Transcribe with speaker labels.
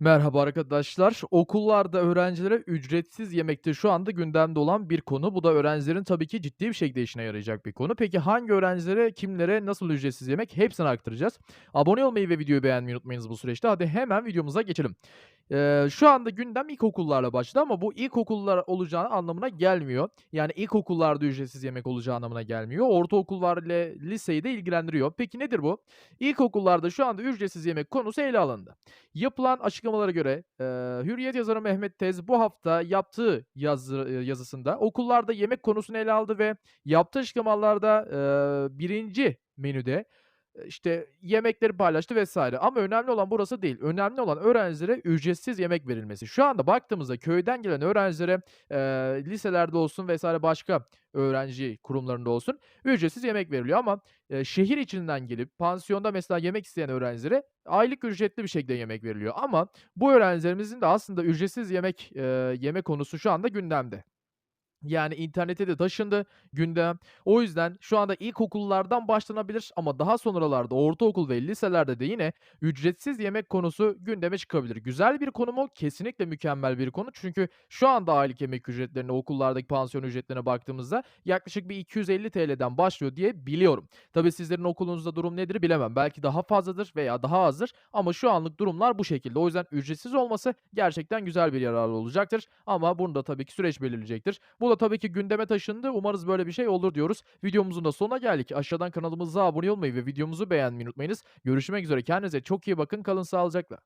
Speaker 1: Merhaba arkadaşlar. Okullarda öğrencilere ücretsiz yemekte şu anda gündemde olan bir konu. Bu da öğrencilerin tabii ki ciddi bir şekilde işine yarayacak bir konu. Peki hangi öğrencilere, kimlere, nasıl ücretsiz yemek hepsini aktaracağız. Abone olmayı ve videoyu beğenmeyi unutmayınız bu süreçte. Hadi hemen videomuza geçelim. Eee, şu anda gündem ilkokullarla başladı ama bu ilkokullar olacağı anlamına gelmiyor. Yani ilkokullarda ücretsiz yemek olacağı anlamına gelmiyor. Ortaokullar ile liseyi de ilgilendiriyor. Peki nedir bu? İlkokullarda şu anda ücretsiz yemek konusu ele alındı. Yapılan açıklamalara göre, eee, Hürriyet yazarı Mehmet Tez bu hafta yaptığı yazı yazısında okullarda yemek konusunu ele aldı ve yaptığı açıklamalarda, eee, 1'inci menüde, işte, yemekleri paylaştı vs. Ama önemli olan burası değil. Önemli olan öğrencilere ücretsiz yemek verilmesi. Şu anda baktığımızda köyden gelen öğrencilere, eee, liselerde olsun vs. başka öğrenci kurumlarında olsun ücretsiz yemek veriliyor ama, eee, şehir içinden gelip pansiyonda mesela yemek isteyen öğrencilere aylık ücretli bir şekilde yemek veriliyor ama bu öğrencilerimizin de aslında ücretsiz yemek, eee, yeme konusu şu anda gündemde. Yani internete de taşındı gündem. O yüzden şu anda ilkokullardan başlanabilir ama daha sonralarda ortaokul ve liselerde de yine ücretsiz yemek konusu gündeme çıkabilir. Güzel bir konu mu? Kesinlikle mükemmel bir konu. Çünkü şu anda aylık yemek ücretlerine, okullardaki pansiyon ücretlerine baktığımızda yaklaşık bir 250 TL'den başlıyor diye biliyorum. Tabii sizlerin okulunuzda durum nedir bilemem. Belki daha fazladır veya daha azdır ama şu anlık durumlar bu şekilde. O yüzden ücretsiz olması gerçekten güzel bir yararı olacaktır ama bunu da tabii ki süreç belirleyecektir. Bu da tabii ki gündeme taşındı. Umarız böyle bir şey olur diyoruz. Videomuzun da sonuna geldik. Aşağıdan kanalımıza abone olmayı ve videomuzu beğenmeyi unutmayınız. Görüşmek üzere. Kendinize çok iyi bakın. Kalın sağlıcakla.